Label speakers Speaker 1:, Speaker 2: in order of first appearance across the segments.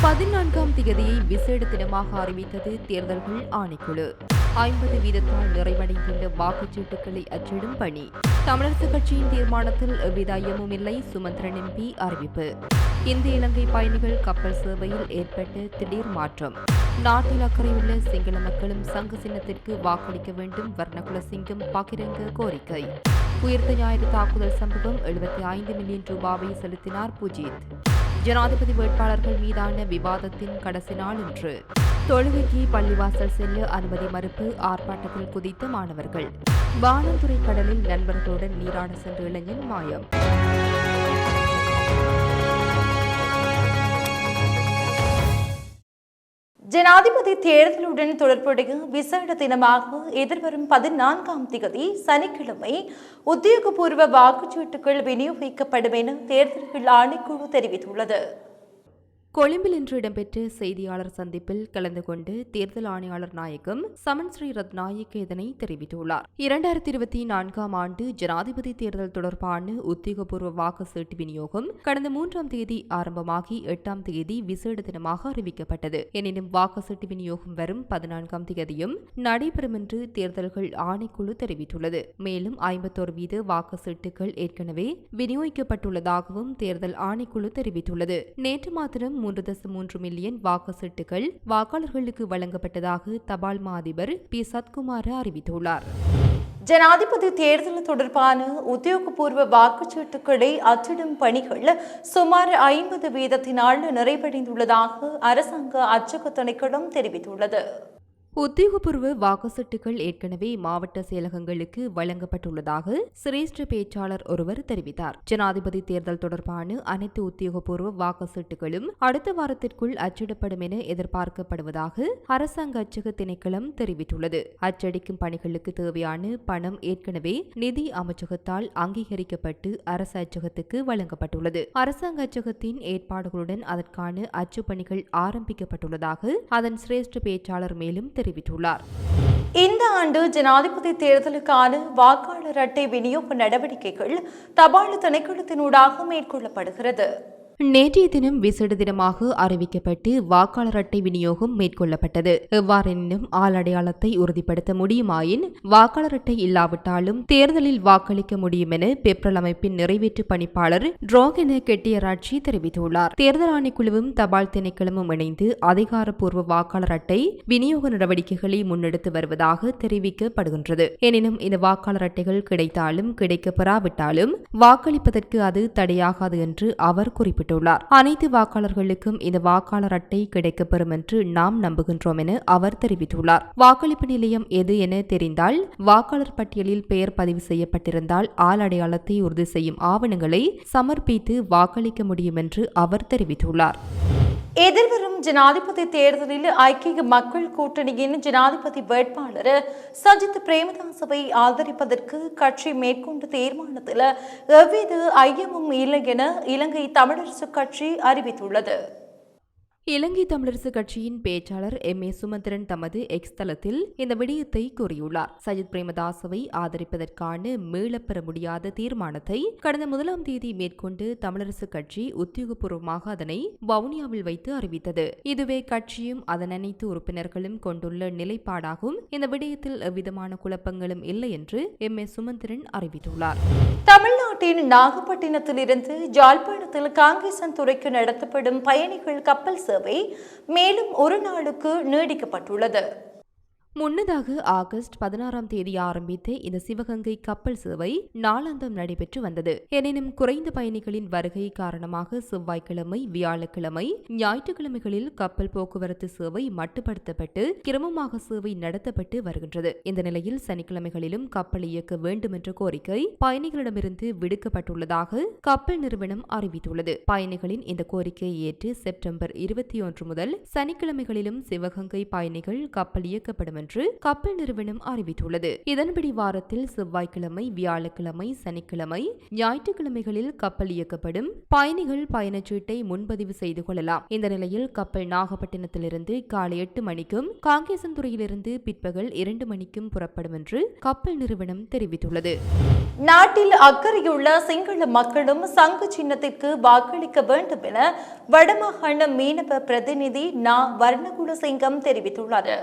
Speaker 1: பதினான்காம் திகதியை விசேட தினமாக அறிவித்தது தேர்தல்கள் ஆணைக்குழு. ஐம்பது வீதத்தால் நிறைவடைந்துள்ள வாக்குச்சீட்டுகளை அச்சிடும் பணி. தமிழரசுக் கட்சியின் தீர்மானத்தில் எவ்வித ஐயமும் இல்லை சுமந்திரன் எம்பி அறிவிப்பு. இந்திய இலங்கை பயணிகள் கப்பல் சேவையில் ஏற்பட்ட திடீர் மாற்றம். நாட்டில் அக்கறையுள்ள சிங்கள மக்களும் சங்க சின்னத்திற்கு வாக்களிக்க வேண்டும் வர்ணகுல சிங்கம் பகிரங்க கோரிக்கை. உயிர்த்த ஞாயிறு தாக்குதல் சம்பவம் எழுபத்தி ஐந்து மில்லியன் ரூபாவை செலுத்தினார் புஜித். ஜனாதிபதி வேட்பாளர்கள் மீதான விவாதத்தின் கடைசி நாள் இன்று. தொழுகைக்கு பள்ளிவாசல் செல்ல அனுமதி மறுப்பு ஆர்ப்பாட்டத்தில் குதித்த மாணவர்கள். வானந்துறை கடலில் நண்பர்களுடன் நீராட சென்ற இளைஞன் மாயம்.
Speaker 2: ஜனாதிபதி தேர்தலுடன் தொடர்புடைய விசேட தினமாக எதிர்வரும் பதினான்காம் திகதி சனிக்கிழமை உத்தியோகபூர்வ வாக்குச்சீட்டுகள் விநியோகிக்கப்படும் என தேர்தல்கள் ஆணைக்குழு தெரிவித்துள்ளது.
Speaker 1: கொழும்பில் இன்று இடம்பெற்ற செய்தியாளர் சந்திப்பில் கலந்து கொண்டு தேர்தல் ஆணையாளர் நாயகம் சமன் ஸ்ரீ ரத்நாயக் இதனை தெரிவித்துள்ளார். இரண்டாயிரத்தி இருபத்தி நான்காம் ஆண்டு ஜனாதிபதி தேர்தல் தொடர்பான உத்தியோகபூர்வ வாக்கு சீட்டு விநியோகம் கடந்த மூன்றாம் தேதி ஆரம்பமாகி எட்டாம் தேதி விசேட தினமாக அறிவிக்கப்பட்டது. எனினும் வாக்கு சீட்டு விநியோகம் வரும் பதினான்காம் தேதியும் நடைபெறும் என்று தேர்தல்கள் ஆணைக்குழு தெரிவித்துள்ளது. மேலும் ஐம்பத்தோரு வீத வாக்கு சீட்டுகள் ஏற்கனவே விநியோகிக்கப்பட்டுள்ளதாகவும் தேர்தல் ஆணைக்குழு தெரிவித்துள்ளது. நேற்று மாத்திரம் மூன்று தசம் மூன்று மில்லியன் வாக்கு சீட்டுகள் வாக்காளர்களுக்கு வழங்கப்பட்டதாக தபால் மா அதிபர் பி. சத்குமார் அறிவித்துள்ளார்.
Speaker 2: ஜனாதிபதி தேர்தல் தொடர்பான உத்தியோகபூர்வ வாக்குச்சீட்டுகளை அச்சிடும் பணிகள் சுமார் ஐம்பது வீதத்தினால் நிறைவடைந்துள்ளதாக அரசாங்க அச்சக திணைக்களம் தெரிவித்துள்ளது.
Speaker 1: உத்தியோகபூர்வ வாக்குச்சீட்டுகள் ஏற்கனவே மாவட்ட செயலகங்களுக்கு வழங்கப்பட்டுள்ளதாக சிரேஷ்ட பேச்சாளர் ஒருவர் தெரிவித்தார். ஜனாதிபதி தேர்தல் தொடர்பான அனைத்து உத்தியோகபூர்வ வாக்குச்சீட்டுகளும் அடுத்த வாரத்திற்குள் அச்சிடப்படும் என எதிர்பார்க்கப்படுவதாக அரசாங்க அச்சக திணைக்களம் தெரிவித்துள்ளது. அச்சடிக்கும் பணிகளுக்கு தேவையான பணம் ஏற்கனவே நிதி அமைச்சகத்தால் அங்கீகரிக்கப்பட்டு அரசு அச்சகத்துக்கு வழங்கப்பட்டுள்ளது. அரசாங்க அச்சகத்தின் ஏற்பாடுகளுடன் அதற்கான அச்சு பணிகள் ஆரம்பிக்கப்பட்டுள்ளதாக அதன் சிரேஷ்ட பேச்சாளர் மேலும் தெரிவித்துள்ளார்.
Speaker 2: இந்த ஆண்டு ஜனாதிபதி தேர்தலுக்கான வாக்காளர் அட்டை விநியோக நடவடிக்கைகள் தபால் திணைக்களத்தினூடாக மேற்கொள்ளப்படுகிறது.
Speaker 1: நேற்றைய தினம் விசேட தினமாக அறிவிக்கப்பட்டு வாக்காளர் அட்டை விநியோகம் மேற்கொள்ளப்பட்டது. எவ்வாறெனினும் ஆள் அடையாளத்தை உறுதிப்படுத்த முடியுமாயின் வாக்காளர் அட்டை இல்லாவிட்டாலும் தேர்தலில் வாக்களிக்க முடியும் என பெப்ரல் அமைப்பின் நிறைவேற்று பணிப்பாளர் ட்ரோகென கெட்டியராட்சி தெரிவித்துள்ளார். தேர்தல் ஆணைக்குழுவும் தபால் திணைக்களமும் இணைந்து அதிகாரப்பூர்வ வாக்காளர் அட்டை விநியோக நடவடிக்கைகளை முன்னெடுத்து வருவதாக தெரிவிக்கப்படுகின்றது. எனினும் இந்த வாக்காளர் அட்டைகள் கிடைத்தாலும் கிடைக்கப்பெறாவிட்டாலும் வாக்களிப்பதற்கு அது தடையாகாது என்று அவர் குறிப்பிட்டார் குறிப்பிட்டுள்ளார் அனைத்து வாக்காளர்களுக்கும் இந்த வாக்காளர் அட்டை கிடைக்கப்பெறும் என்று நாம் நம்புகின்றோம் என அவர் தெரிவித்துள்ளார். வாக்களிப்பு நிலையம் எது என தெரிந்தால் வாக்காளர் பட்டியலில் பெயர் பதிவு செய்யப்பட்டிருந்தால் ஆள் அடையாளத்தை உறுதி செய்யும் ஆவணங்களை சமர்ப்பித்து வாக்களிக்க முடியும் என்று அவர் தெரிவித்துள்ளார்.
Speaker 2: எதிர்வரும் ஜனாதிபதி தேர்தலில் ஐக்கிய மக்கள் கூட்டணியின் ஜனாதிபதி வேட்பாளர் சஜித் பிரேமதாசவை ஆதரிப்பதற்கு கட்சி மேற்கொண்ட தீர்மானத்தில் எவ்வித ஐயமும் இல்லை என இலங்கை தமிழரசு கட்சி அறிவித்துள்ளது.
Speaker 1: இலங்கை தமிழரசு கட்சியின் பேச்சாளர் எம். ஏ. சுமந்திரன் தமது எக்ஸ் தளத்தில் இந்த விடயத்தை கூறியுள்ளார். சஜித் பிரேமதாசவை ஆதரிப்பதற்கான மீளப்பெற முடியாத தீர்மானத்தை கடந்த முதலாம் தேதி மேற்கொண்டு தமிழரசு கட்சி உத்தியோகபூர்வமாக அதனை வவுனியாவில் வைத்து அறிவித்தது. இதுவே கட்சியும் அதன் அனைத்து உறுப்பினர்களும் கொண்டுள்ள நிலைப்பாடாகும். இந்த விடயத்தில் எவ்விதமான குழப்பங்களும் இல்லை என்று எம். ஏ. சுமந்திரன் அறிவித்துள்ளார்.
Speaker 2: தமிழ்நாட்டின் நாகப்பட்டினத்திலிருந்து ஜாழ்ப்பாணத்தில் காங்கேசன் துறைக்கு நடத்தப்படும் பயணிகள் கப்பல் சேவை மேலும் ஒரு நாளுக்கு நீடிக்கப்பட்டுள்ளது.
Speaker 1: முன்னதாக ஆகஸ்ட் பதினாறாம் தேதி ஆரம்பித்த இந்த சிவகங்கை கப்பல் சேவை நாளாந்தம் நடைபெற்று வந்தது. எனினும் குறைந்த பயணிகளின் வருகை காரணமாக செவ்வாய்க்கிழமை வியாழக்கிழமை ஞாயிற்றுக்கிழமைகளில் கப்பல் போக்குவரத்து சேவை மட்டுப்படுத்தப்பட்டு கிரமமாக சேவை நடத்தப்பட்டு வருகின்றது. இந்த நிலையில் சனிக்கிழமைகளிலும் கப்பல் இயக்க வேண்டும் என்ற கோரிக்கை பயணிகளிடமிருந்து விடுக்கப்பட்டுள்ளதாக கப்பல் நிறுவனம் அறிவித்துள்ளது. பயணிகளின் இந்த கோரிக்கையை ஏற்று செப்டம்பர் இருபத்தி ஒன்று முதல் சனிக்கிழமைகளிலும் சிவகங்கை பயணிகள் கப்பல் இயக்கப்படும் என்று கப்பல் நிறுவனம் அறிவித்துள்ளது. இதன்படி வாரத்தில் செவ்வாய்க்கிழமை வியாழக்கிழமை சனிக்கிழமை ஞாயிற்றுக்கிழமைகளில் கப்பல் இயக்கப்படும். பயணிகள் பயணச்சீட்டை முன்பதிவு செய்து கொள்ளலாம். இந்த நிலையில் கப்பல் நாகப்பட்டினத்திலிருந்து காலை எட்டு மணிக்கும் காங்கேசன்துறையிலிருந்து பிற்பகல் இரண்டு மணிக்கும் புறப்படும் என்று கப்பல் நிறுவனம் தெரிவித்துள்ளது.
Speaker 2: நாட்டில் அக்கறையுள்ள சிங்கள மக்களும் சங்கு சின்னத்திற்கு வாக்களிக்க வேண்டும் என வடமாகாண மீனவ பிரதிநிதி நா. வர்ணகுலசிங்கம் தெரிவித்துள்ளார்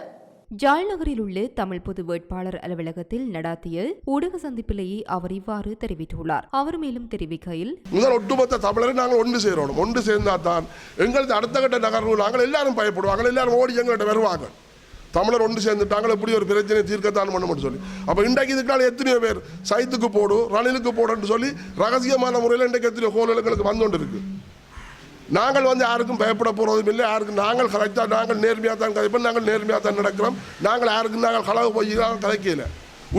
Speaker 1: ஜாழ் நகரில் உள்ள தமிழ் பொது வேட்பாளர் அலுவலகத்தில் நடாத்திய ஊடக சந்திப்பிலேயே அவர் இவ்வாறு தெரிவித்துள்ளார். அவர் மேலும் தெரிவிக்கையில்
Speaker 3: முதல் ஒட்டுமொத்த தமிழரை நாங்கள் ஒன்று சேரணும். ஒன்று சேர்ந்தால் தான் எங்களது அடுத்த கட்ட நகர்வு நாங்கள் எல்லாரும் பயப்படுவாங்க எல்லாரும் ஓடி எங்கள்கிட்ட வருவாங்க. தமிழர் ஒன்று சேர்ந்துட்டாங்க எப்படி ஒரு பிரச்சனை தீர்க்கத்தான் பண்ண மட்டும் சொல்லி. அப்போ இன்றைக்கு இதுக்கான எத்தனையோ பேர் சைத்துக்கு போடும் ரணிலுக்கு போடுன்னு சொல்லி ரகசியமான முறையில் இன்றைக்கு எத்தனையோ கோலங்களுக்கு வந்து கொண்டு நாங்கள் வந்து யாருக்கும் பயப்பட போகிறதும் இல்லை. யாருக்கும் நாங்கள் கரெக்டாக நாங்கள் நேர்மையாக தான் கதைப்போம். நாங்கள் நேர்மையாக தான் நடக்கிறோம். நாங்கள் யாருக்கும் நாங்கள் கலவு போய் கதைக்கல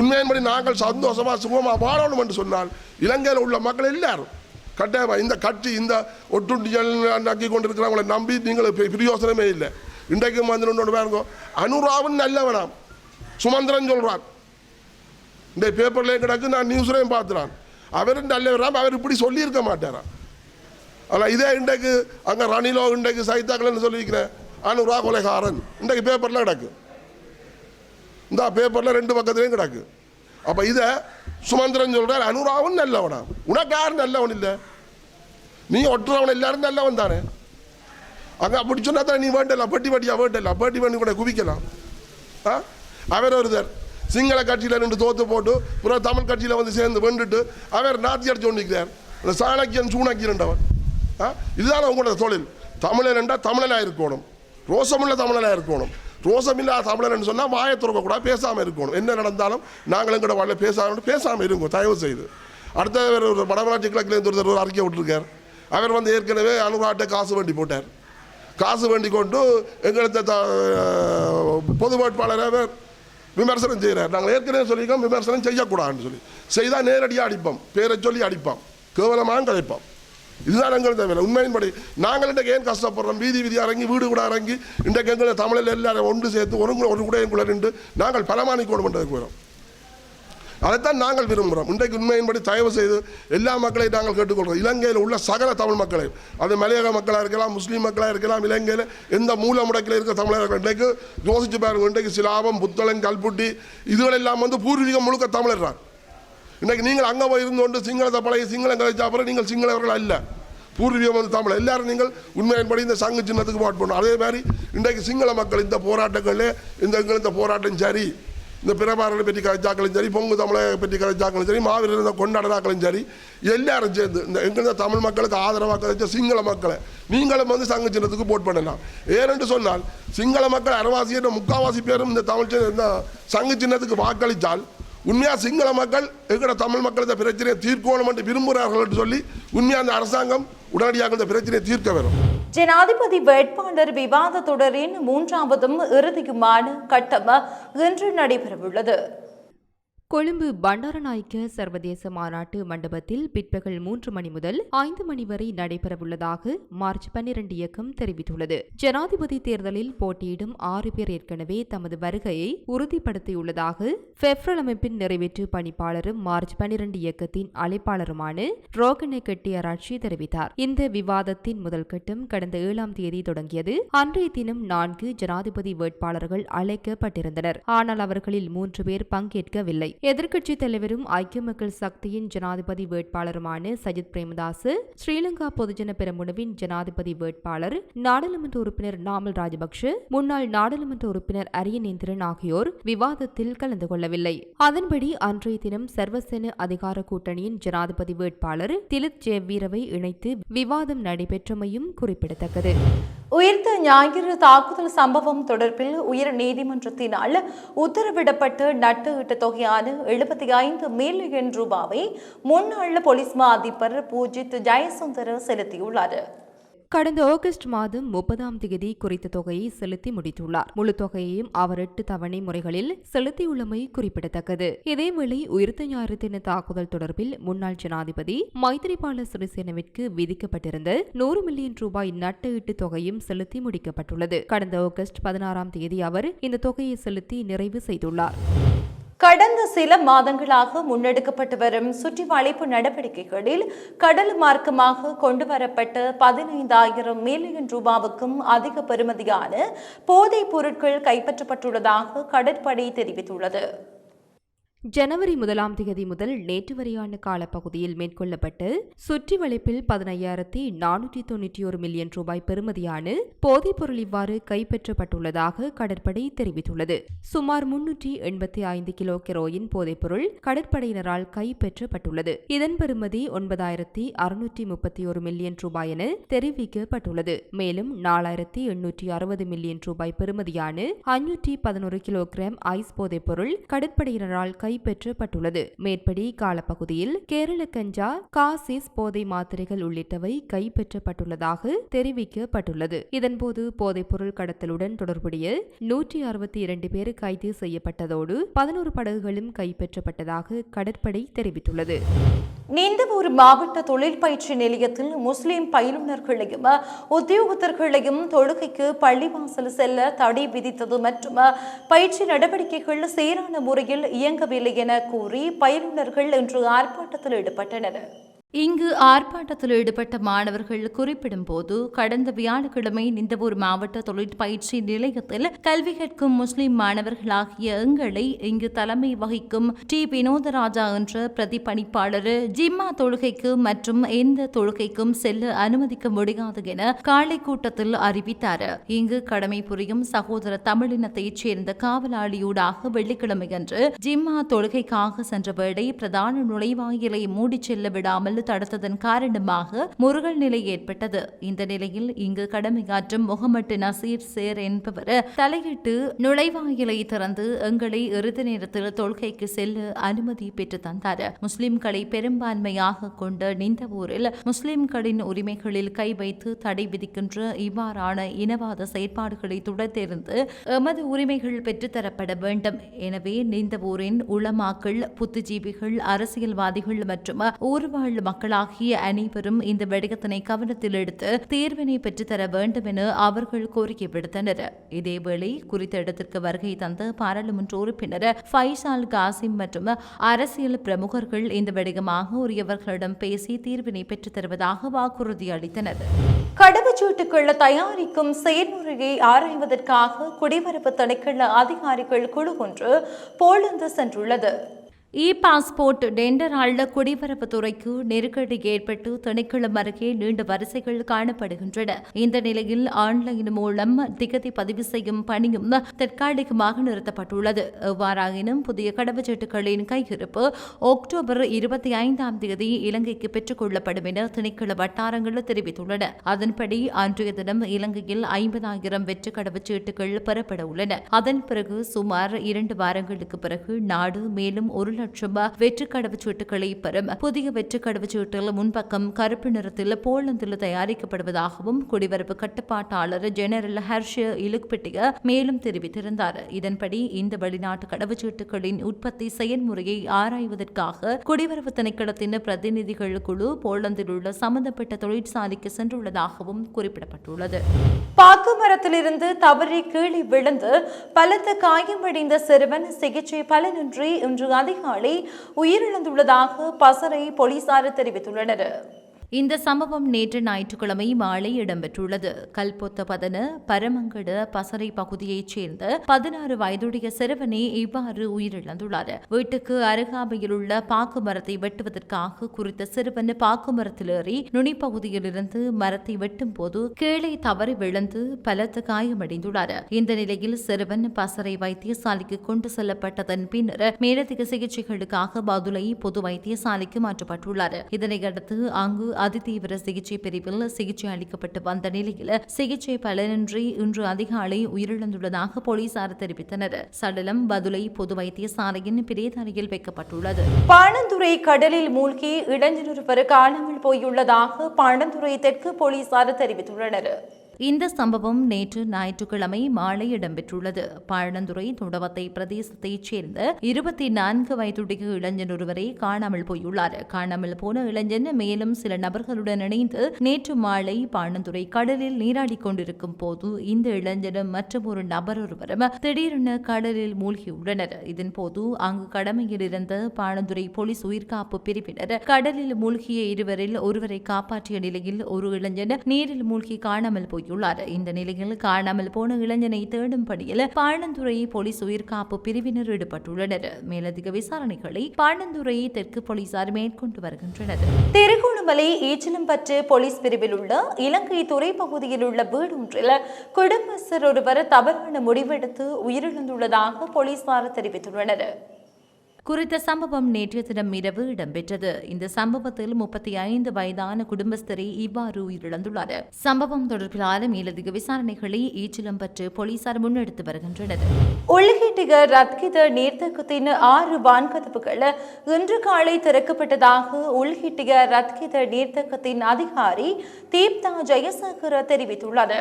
Speaker 3: உண்மையின்படி நாங்கள் சந்தோஷமாக சுகமாக வாழணும் என்று சொன்னால் இலங்கையில் உள்ள மக்கள் எல்லாரும் கட்டாயமாக இந்த கட்சி இந்த ஒட்டுண்டிகள் நக்கி கொண்டிருக்கிறவங்களை நம்பி நீங்கள் பிரியோசனமே பிரயோசனமே இல்லை. இன்றைக்கும் வந்து ஒன்று பாருங்க அனுராவன் நல்லவனாம். சுமந்திரன் சொல்கிறான் இந்த பேப்பர்லேயும் கிடக்கு நான் நியூஸ்லேயும் பார்த்துறான். அவர் நல்லவராம் அவர் இப்படி சொல்லியிருக்க மாட்டாரான் ஆனால் இதே இன்றைக்கு அங்கே ரணிலோ இன்றைக்கு சைத்தாக்கள்னு சொல்லியிருக்கிறேன் அனுரா கொலைகாரன் இன்றைக்கு பேப்பரில் கிடக்கு. இந்த பேப்பரில் ரெண்டு பக்கத்துலேயும் கிடக்கு. அப்போ இதை சுமந்திரன் சொல்கிறார் அனுராவும் நல்லவனா? உனக்கு யாரும் நல்லவன் இல்லை? நீ ஒட்டுறவன் எல்லாரும் நல்லவன் தானே? அங்கே அப்படி சொன்னா தான் நீ வேண்டலாம்? பெட்டி பட்டியா வேண்டலாம்? பெட்டி பண்ணி கூட குவிக்கலாம். ஆ? அவர் ஒருத்தர் சிங்கள கட்சியில் நின்று தோத்து போட்டு புறம் தமிழ் கட்சியில் வந்து சேர்ந்து வெண்டுட்டு அவர் நாத்தி அடிச்சு கொண்டிருக்கிறார் சாணக்கியன் சூணக்கியன்றவன் ஆ இதுதான் உங்களோட தொழில். தமிழன் என்றால் தமிழனாக இருக்கணும். ரோசமுள்ள தமிழனாக இருக்கணும். ரோசமில்லாத தமிழன் சொன்னால் வாயை திறக்கக்கூடாது பேசாமல் இருக்கணும். என்ன நடந்தாலும் நாங்கள் எங்களோட வாழ்ல பேசாமல் பேசாமல் இருங்க தயவு செய்து. அடுத்த ஒரு வடமராட்சி கிழக்கிலேருந்து ஒருத்தர் ஒரு அறிக்கை விட்டுருக்கார். அவர் வந்து ஏற்கனவே அனுராட்டை காசு வேண்டி போட்டார். காசு வேண்டி கொண்டு எங்களுக்கு த- பொது வேட்பாளரை அவர் விமர்சனம் செய்கிறார். நாங்கள் ஏற்கனவே சொல்லியிருக்கோம் விமர்சனம் செய்யக்கூடாதுன்னு சொல்லி. செய்தால் நேரடியாக அடிப்போம் பேரை சொல்லி அடிப்போம் கேவலமாக கிடைப்போம் இதுதான் எங்களுக்கு தேவையில்லை. உண்மையின்படி நாங்கள் இன்றைக்கு ஏன் கஷ்டப்படுறோம். வீதி வீதி இறங்கி வீடு கூட இறங்கி இன்றைக்கு எங்களை தமிழில் எல்லாரும் ஒன்று சேர்த்து ஒரு ஒரு கூட நின்று நாங்கள் பலமானிக்கோடு பண்ணுறதுக்கு வரோம் அதைத்தான் நாங்கள் விரும்புகிறோம் இன்றைக்கு உண்மையின்படி தயவு செய்து எல்லா மக்களையும் நாங்கள் கேட்டுக்கொள்கிறோம். இலங்கையில் உள்ள சகல தமிழ் மக்களை அது மலையக மக்களாக இருக்கலாம் முஸ்லீம் மக்களாக இருக்கலாம் இலங்கையில் எந்த மூல முடக்கில் இருக்க தமிழர்கள் இன்றைக்கு யோசிச்சு பாருங்கள் இன்றைக்கு சிலாபம் புத்தளம் கல்புட்டி இதுகளெல்லாம் வந்து பூர்வீகம் முழுக்க தமிழர் இன்றைக்கு நீங்கள் அங்கே போய் இருந்து கொண்டு சிங்களத்தை பழைய சிங்களம் கிடைச்சா அப்புறம் நீங்கள் சிங்களவர்கள் அல்ல. பூர்வீகம் வந்து தமிழ். எல்லாரும் நீங்கள் உண்மையின்படி இந்த சங்கு சின்னத்துக்கு பாட் பண்ணணும் அதே மாதிரி இன்றைக்கு சிங்கள மக்கள் இந்த போராட்டங்களே இந்த எங்கள் இந்த போராட்டம் சரி இந்த பிரபாரனை பற்றி கலைச்சாக்களும் சரி பொங்கு தமிழை பற்றி கலைச்சாக்களும் சரி மாவீரர் இந்த கொண்டாடனாக்களும் சரி எல்லாரும் சேர்ந்து இந்த எங்கிருந்த தமிழ் மக்களுக்கு ஆதரவாக கலைச்ச சிங்கள மக்களை நீங்களும் வந்து சங்கு சின்னத்துக்கு போட் பண்ணலாம் ஏனென்று சொன்னால் சிங்கள மக்கள் அரைவாசி என்ற முக்காவாசி பேரும் இந்த தமிழ் சின்ன- இந்த சங்கு சின்னத்துக்கு வாக்களித்தால் உண்மையாக சிங்கள மக்கள் எங்கட தமிழ் மக்கள் இந்த பிரச்சனையை தீர்க்கணும் என்று விரும்புகிறார்கள் என்று சொல்லி உண்மையாக அந்த அரசாங்கம் உடனடியாக இந்த பிரச்சனையை தீர்க்க வரும்
Speaker 2: ஜனாதிபதி வேட்பாளர் விவாத தொடரின் மூன்றாவதும் இறுதியுமான கட்டம் இன்று நடைபெறவுள்ளது.
Speaker 1: கொழும்பு பண்டாரநாயக்க சர்வதேச மாநாட்டு மண்டபத்தில் பிற்பகல் மூன்று மணி முதல் ஐந்து மணி வரை நடைபெறவுள்ளதாக மார்ச் பன்னிரண்டு இயக்கம் தெரிவித்துள்ளது. ஜனாதிபதி தேர்தலில் போட்டியிடும் ஆறு பேர் ஏற்கனவே தமது வருகையை உறுதிப்படுத்தியுள்ளதாக பெப்ரல் அமைப்பின் நிறைவேற்று பணிப்பாளரும் மார்ச் பன்னிரண்டு இயக்கத்தின் அழைப்பாளருமான ரோகனை கெட்டியராட்சி தெரிவித்தார். இந்த விவாதத்தின் முதல் கட்டம் கடந்த ஏழாம் தேதி தொடங்கியது. அன்றைய தினம் நான்கு ஜனாதிபதி வேட்பாளர்கள் அழைக்கப்பட்டிருந்தனர். ஆனால் அவர்களில் மூன்று பேர் பங்கேற்கவில்லை. எதிர்க்கட்சித் தலைவரும் ஐக்கிய மக்கள் சக்தியின் ஜனாதிபதி வேட்பாளருமான சஜித் பிரேமதாசு ஸ்ரீலங்கா பொதுஜன பெரமுனவின் ஜனாதிபதி வேட்பாளர் நாடாளுமன்ற உறுப்பினர் நாமல் ராஜபக்ஷ முன்னாள் நாடாளுமன்ற உறுப்பினர் அரியநேந்திரன் ஆகியோர் விவாதத்தில் கலந்து கொள்ளவில்லை. அதன்படி அன்றைய தினம் சர்வசேன அதிகார கூட்டணியின் ஜனாதிபதி வேட்பாளர் திலித் ஜெயவீரவை இணைத்து விவாதம் நடைபெற்றமையும் குறிப்பிடத்தக்கது.
Speaker 2: உயிர்த்த ஞாயிறு தாக்குதல் சம்பவம் தொடர்பில் உயர் நீதிமன்றத்தினால் உத்தரவிடப்பட்டு நட்டு இட்ட தொகையான எழுபத்தி ஐந்து மில்லியன் ரூபாவை முன்னாள் போலீஸ் மா அதிபர் பூஜித் ஜெயசுந்தர் செலுத்தியுள்ளார்.
Speaker 1: கடந்த ஆகஸ்ட் மாதம் முப்பதாம் தேதி குறித்த தொகையை செலுத்தி முடித்துள்ளார். முழு தொகையையும் அவர் எட்டு தவணை முறைகளில் செலுத்தியுள்ளமை குறிப்பிடத்தக்கது. இதேவேளை உயிர்த்த ஞாயிறு தின தாக்குதல் தொடர்பில் முன்னாள் ஜனாதிபதி மைத்திரிபால சிறிசேனவிற்கு விதிக்கப்பட்டிருந்த நூறு மில்லியன் ரூபாய் நட்டஈட்டு தொகையும் செலுத்தி முடிக்கப்பட்டுள்ளது. கடந்த ஆகஸ்ட் பதினாறாம் தேதி அவர் இந்த தொகையை செலுத்தி நிறைவு செய்துள்ளார்.
Speaker 2: கடந்த சில மாதங்களாக முன்னெடுக்கப்பட்டு வரும் சுற்றி வளைப்பு நடவடிக்கைகளில் கடல் மார்க்கமாக கொண்டுவரப்பட்ட பதினைந்தாயிரம் மில்லியன் ரூபாவுக்கும் அதிக பெறுமதியான போதைப் பொருட்கள் கைப்பற்றப்பட்டுள்ளதாக கடற்படை தெரிவித்துள்ளது.
Speaker 1: ஜனவரி முதலாம் தேதி முதல் நேற்று வரையான காலப்பகுதியில் மேற்கொள்ளப்பட்டு சுற்றி வளைப்பில் பதினையாயிரத்தி நானூற்றி தொன்னூற்றி ஒரு மில்லியன் ரூபாய் பெறுமதியான போதைப்பொருள் இவ்வாறு கைப்பற்றப்பட்டுள்ளதாக கடற்படை தெரிவித்துள்ளது. சுமார் முன்னூற்றி எண்பத்தி ஐந்து கிலோ கெரோயின் போதைப்பொருள் கடற்படையினரால் கைப்பற்றப்பட்டுள்ளது. இதன் பெறுமதி ஒன்பதாயிரத்தி அறுநூற்றி முப்பத்தி ஒரு மில்லியன் ரூபாய் என தெரிவிக்கப்பட்டுள்ளது. மேலும் நாலாயிரத்தி எண்ணூற்றி அறுபது மில்லியன் ரூபாய் பெறுமதியான அஞ்சூற்றி பதினோரு கிலோகிராம் ஐஸ் போதைப்பொருள் கடற்படையினரால் கை கைப்பற்றப்பட்டுள்ளது. மேற்படி காலப்பகுதியில் கேரள கஞ்சா காசிஸ் போதை மாத்திரைகள் உள்ளிட்டவை கைப்பற்றப்பட்டுள்ளதாக தெரிவிக்கப்பட்டுள்ளது. இதன்போது போதைப்பொருள் கடத்தலுடன் தொடர்புடைய நூற்றி அறுபத்தி இரண்டு பேர் கைது செய்யப்பட்டதோடு பதினோரு படகுகளும் கைப்பற்றப்பட்டதாக கடற்படை தெரிவித்துள்ளது.
Speaker 2: நீந்தவூர் மாவட்ட தொழில் பயிற்சி நிலையத்தில் முஸ்லிம் பயிலுநர்களையும் உத்தியோகத்தர்களையும் தொழுகைக்கு பள்ளிவாசல் செல்ல தடை விதித்தது மற்றும் பயிற்சி நடவடிக்கைகள் சீரான முறையில் இயங்கவில்லை என கூறி பயிலுநர்கள் இன்று ஆர்ப்பாட்டத்தில் ஈடுபட்டனர். இங்கு ஆர்ப்பாட்டத்தில் ஈடுபட்ட மாணவர்கள் குறிப்பிடும் போது கடந்த வியாழக்கிழமை நிந்தவூர் மாவட்ட தொழிற்பயிற்சி நிலையத்தில் கல்வி கற்கும் முஸ்லிம் மாணவர்களாகிய எங்களை இங்கு தலைமை வகிக்கும் டி. வினோதராஜா என்ற பிரதிபலிப்பாளர் ஜிம்மா தொழுகைக்கு மற்றும் எந்த தொழுகைக்கும் செல்ல அனுமதிக்க முடியாது என காலை கூட்டத்தில் அறிவித்தார். இங்கு கடமை புரியும் சகோதர தமிழினத்தைச் சேர்ந்த காவலாளியூடாக வெள்ளிக்கிழமையன்று ஜிம்மா தொழுகைக்காக சென்ற வேளை பிரதான நுழைவாயிலை மூடிச் செல்ல விடாமல் தடுத்ததன் காரணமாக முருகல் நிலை ஏற்பட்டது. இந்த நிலையில் இங்கு கடமையாற்றும் முகமட்டு நசீர் சேர் என்பவர் தலையிட்டு நுழைவாயிலை திறந்து எங்களை இறுதி நேரத்தில் தொழுகைக்கு செல்ல அனுமதி பெற்று தந்தார். முஸ்லிம்களை பெரும்பான்மையாக கொண்ட நிந்த ஊரில் முஸ்லிம்களின் உரிமைகளில் கை வைத்து தடை விதிக்கின்ற இவ்வாறான இனவாத செயற்பாடுகளை தொடர்ந்திருந்து எமது உரிமைகள் பெற்றுத்தரப்பட வேண்டும். எனவே நீந்தவூரின் உளமாக்கள் புத்திஜீவிகள் அரசியல்வாதிகள் மற்றும் ஊர்வாழ் மக்களாகிய அனைவரும் இந்த விடயத்தினை கவனத்தில் எடுத்து தீர்வினை பெற்றுத்தர வேண்டும் என அவர்கள் கோரிக்கை விடுத்தனர். இதேவேளை குறித்த இடத்திற்கு வருகை தந்த பாராளுமன்ற உறுப்பினர் ஃபைசால் காசிம் மற்றும் அரசியல் பிரமுகர்கள் இந்த விடயமாக உரியவர்களிடம் பேசி தீர்வினை பெற்றுத் தருவதாக வாக்குறுதி அளித்தனர். கடவுச்சீட்டுகள் தயாரிக்கும் செயல்முறையை ஆராய்வதற்காக குடிவரவு திணைக்கள அதிகாரிகள் குழு ஒன்று போலந்து சென்றுள்ளது. இ பாஸ்போர்ட் டெண்டரால் குடிவரப்பு துறைக்கு நெருக்கடி ஏற்பட்டு திணைக்களம் அருகே நீண்ட வரிசைகள் காணப்படுகின்றன. இந்த நிலையில் ஆன்லைன் மூலம் திகதி பதிவு செய்யும் பணியும் தற்காலிகமாக நிறுத்தப்பட்டுள்ளது. எவ்வாறாயினும் புதிய கடவுச்சீட்டுகளின் கையிருப்பு அக்டோபர் இருபத்தி ஐந்தாம் தேதி இலங்கைக்கு பெற்றுக் கொள்ளப்படும் என திணைக்கள வட்டாரங்கள் தெரிவித்துள்ளன. அதன்படி அன்றைய தினம் இலங்கையில் ஐம்பதாயிரம் வெற்று கடவுச்சீட்டுகள் பெறப்பட உள்ளன. அதன் பிறகு சுமார் இரண்டு வாரங்களுக்கு பிறகு நாடு மேலும் ஒரு லட்சம் வெற்று கடவுச்சீட்டுகளை பெறும். புதிய வெற்று கடவுச்சீட்டில் முன்பக்கம் கருப்பு நிறத்தில் போலந்தில் தயாரிக்கப்படுவதாகவும் குடிவரவு கட்டுப்பாட்டாளர் ஜெனரல் ஹர்ஷ இலுக்பெட்டிய மேலும் தெரிவித்திருந்தார். இதன்படி இந்த வெளிநாட்டு கடவுச்சீட்டுகளின் உற்பத்தி செயல்முறையை ஆராய்வதற்காக குடிவரவு திணைக்களத்தின் பிரதிநிதிகள் குழு போலந்தில் உள்ள சம்பந்தப்பட்ட தொழிற்சாலைக்கு சென்றுள்ளதாகவும் குறிப்பிடப்பட்டுள்ளது. பாக்கு மரத்திலிருந்து தவறி கீழே விழுந்து பலத்த காயமடைந்த சிறுவன் சிகிச்சை பலனின்றி இன்று அதிகாலை உயிரிழந்துள்ளதாக பசறை போலீசார் தெரிவித்துள்ளனர். இந்த சம்பவம் நேற்று ஞாயிற்றுக்கிழமை மாலை இடம்பெற்றுள்ளது. கல்பொத்த பதன பரமங்கட பசறை பகுதியைச் சேர்ந்த பதினாறு வயதுடைய சிறுவனே இவ்வாறு உயிரிழந்துள்ளார். வீட்டுக்கு அருகாமையில் உள்ள பாக்கு மரத்தை வெட்டுவதற்காக குறித்த சிறுவன் பாக்கு மரத்தில் ஏறி நுனிப்பகுதியிலிருந்து மரத்தை வெட்டும் போது கீழே தவறி விழுந்து பலத்த காயமடைந்துள்ளார். இந்த நிலையில் சிறுவன் பசறை வைத்தியசாலைக்கு கொண்டு செல்லப்பட்டதன் பின்னர் மேலதிக சிகிச்சைகளுக்காக பதுளை பொது வைத்தியசாலைக்கு மாற்றப்பட்டுள்ளார். இதனையடுத்து அங்கு அதிதீவிர சிகிச்சை பிரிவில் சிகிச்சை அளிக்கப்பட்டு வந்த நிலையில் சிகிச்சை பலனின்றி இன்று அதிகாலை உயிரிழந்துள்ளதாக போலீசார் தெரிவித்தனர். சடலம் பதுளை பொது வைத்தியசாலையின் பிரேத அறையில் வைக்கப்பட்டுள்ளது. பாணந்துறை கடலில் மூழ்கி இளைஞரொருவர் காணாமல் போயுள்ளதாக பாணந்துறை தெற்கு போலீசார் தெரிவித்துள்ளனர். இந்த சம்பவம் நேற்று ஞாயிற்றுக்கிழமை மாலை இடம்பெற்றுள்ளது. பாழந்துறை துடவத்தை பிரதேசத்தைச் சேர்ந்த இருபத்தி நான்கு வயதுடைய இளைஞன் ஒருவரை காணாமல் போயுள்ளார். காணாமல் போன இளைஞன் மேலும் சில நபர்களுடன் இணைந்து நேற்று மாலை பாணந்துறை கடலில் நீராடி கொண்டிருக்கும் போது இந்த இளைஞனும் மற்றும் ஒரு நபர் ஒருவரும் திடீரென கடலில் மூழ்கியுள்ளனர். இதன்போது அங்கு கடமையில் இருந்த பாணந்துறை போலீஸ் உயிர்காப்பு பிரிவினர் கடலில் மூழ்கிய இருவரில் ஒருவரை காப்பாற்றிய நிலையில் ஒரு இளைஞன் நீரில் மூழ்கி காணாமல் போய் போயுள்ளார் இந்த நிலையில் காணாமல் போன இளைஞனை தேடும் பணியில் பாணந்துறை போலீஸ் உயிர்காப்பு பிரிவினர் ஈடுபட்டுள்ளனர். மேலதிக விசாரணைகளை பாணந்துறை தெற்கு போலீசார் மேற்கொண்டு வருகின்றனர். திருகோணமலை ஈச்சலம்பற்று போலீஸ் பிரிவில் உள்ள இலங்கை துறை பகுதியில் உள்ள வீடு ஒன்றில் குடும்பஸ்தர் ஒருவர் தவறான முடிவெடுத்து உயிரிழந்துள்ளதாக போலீசார் தெரிவித்துள்ளனர். குறித்த சம்பவம் நேற்றைய தினம் இரவு இடம்பெற்றது. இந்த சம்பவத்தில் முப்பத்தி ஐந்து வயதான குடும்பஸ்தரை இவ்வாறு உயிரிழந்துள்ளார். சம்பவம் தொடர்பிலான மேலதிக விசாரணைகளை ஈச்சிலம்பற்று போலீசார் முன்னெடுத்து வருகின்றனர். உள்கீட்டிக ரத்கித நீர்த்தக்கத்தின் ஆறு வான்கதவுகள் இன்று காலை திறக்கப்பட்டதாக உள்கீட்டிக ரத்கித நீர்த்தக்கத்தின் அதிகாரி தீப்தா ஜெயசேகர தெரிவித்துள்ளார்.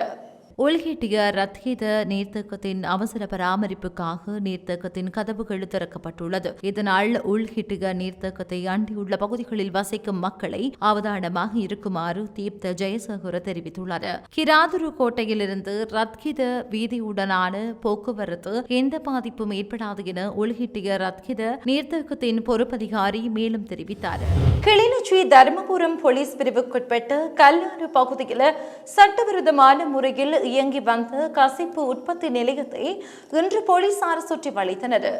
Speaker 2: உள்கீட்டிய ரத்ஹித நீர்த்தேக்கத்தின் அவசர பராமரிப்புக்காக நீர்த்தேக்கத்தின் கதவுகள் திறக்கப்பட்டுள்ளது. இதனால் உள்கிட்டிய நீர்த்தேக்கத்தை அண்டியுள்ள பகுதிகளில் வசிக்கும் மக்களை அவதானமாக இருக்குமாறு தீப்த ஜெயசேகர தெரிவித்துள்ளார். கிராதுரு கோட்டையிலிருந்து ரத்கித வீதியுடனான போக்குவரத்து எந்த பாதிப்பும் ஏற்படாது என உள்கிட்டிய ரத்கித நீர்த்தேக்கத்தின் பொறுப்பதிகாரி மேலும் தெரிவித்தார். கிளிநொச்சி தருமபுரம் போலீஸ் பிரிவுக்குட்பட்ட கல்லாறு பகுதியில் சட்டவிரோதமான முறையில் இயங்கி வந்த கசிப்பு உற்பத்தி நிலையத்தை இன்று போலீசார் சுற்றி வளைத்தனர்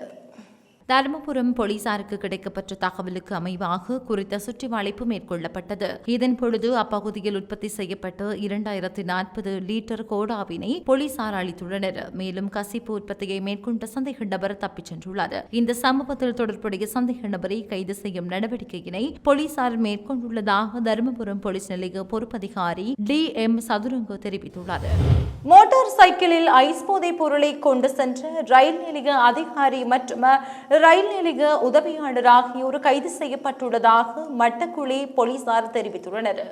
Speaker 2: தருமபுரம் போலீசாருக்கு கிடைக்கப்பட்ட தகவலுக்கு அமைவாக குறித்த சுற்றி வளைப்பு மேற்கொள்ளப்பட்டது. இதன் பொழுது அப்பகுதியில் உற்பத்தி செய்யப்பட்ட இரண்டாயிரத்தி நாற்பது லீட்டர் கோடாவினை போலீசார் அளித்துள்ளனர். மேலும் கசிப்பு உற்பத்தியை மேற்கொண்ட சந்தேக நபர் தப்பிச் சென்றுள்ளார். இந்த சம்பவத்தில் தொடர்புடைய சந்தேக நபரை கைது செய்யும் நடவடிக்கையினை போலீசார் மேற்கொண்டுள்ளதாக தருமபுரம் போலீஸ் நிலைய பொறுப்பதிகாரி டி. எம். சதுரங்கு தெரிவித்துள்ளார். மோட்டார் சைக்கிளில் ஐஸ் போதைப் பொருளை கொண்டு சென்ற ரயில் நிலைய அதிகாரி மற்றும் ரயில் நிலைய உதவியாளர் ஆகியோர் கைது செய்யப்பட்டுள்ளதாக மட்டக்குழி போலீசார் தெரிவித்துள்ளனர்.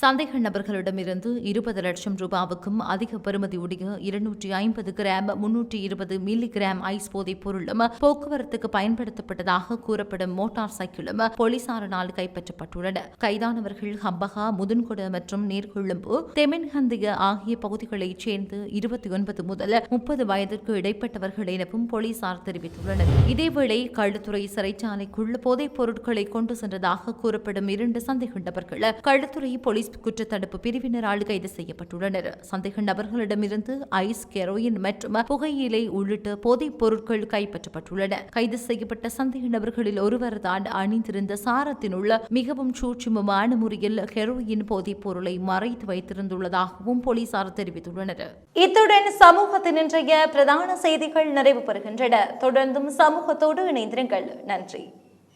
Speaker 2: சந்தேக நபர்களிடமிருந்து இருபது லட்சம் ரூபாவுக்கும் அதிக பெறுமதியுடைய இருநூற்றி ஐம்பது கிராம் முன்னூற்றி இருபது மில்லி கிராம் ஐஸ் போதைப் பொருளும் போக்குவரத்துக்கு பயன்படுத்தப்பட்டதாக கூறப்படும் மோட்டார் சைக்கிளும் போலீசாரினால் கைப்பற்றப்பட்டுள்ளன. கைதானவர்கள் ஹம்பகா முதுன்கொட மற்றும் நீர்கொழும்பு தெமென்கந்திய ஆகிய பகுதிகளைச் சேர்ந்து இருபத்தி ஒன்பது முதல் முப்பது வயதிற்கு இடைப்பட்டவர்கள் எனவும் போலீசார் தெரிவித்துள்ளனர். இதேவேளை கள்ளத்துறை சிறைச்சாலைக்குள் போதைப் பொருட்களை கொண்டு சென்றதாக கூறப்படும் இரண்டு சந்தேக நபர்கள் கள்ளுத்துறை போலீஸ் குற்றத்தடுப்பு பிரிவினரால் கைது செய்யப்பட்டுள்ளனர். சந்தேக நபர்களிடமிருந்து ஐஸ் கெரோயின் மற்றும் புகையிலை உள்ளிட்ட போதைப் பொருட்கள் கைப்பற்றப்பட்டுள்ளன. கைது செய்யப்பட்ட சந்தேக நபர்களில் ஒருவர் தான் அணிந்திருந்த சாரத்தினுள்ள மிகவும் சூட்சுமமான முறையில் ஹெரோயின் போதைப் பொருளை மறைத்து வைத்திருந்துள்ளதாகவும் போலீசார் தெரிவித்துள்ளனர். இத்துடன் சமூகத்தின் இன்றைய பிரதான செய்திகள் நிறைவு பெறுகின்றன தொடர்ந்தும் சமூகத்தோடு இணைந்திருங்கள். நன்றி.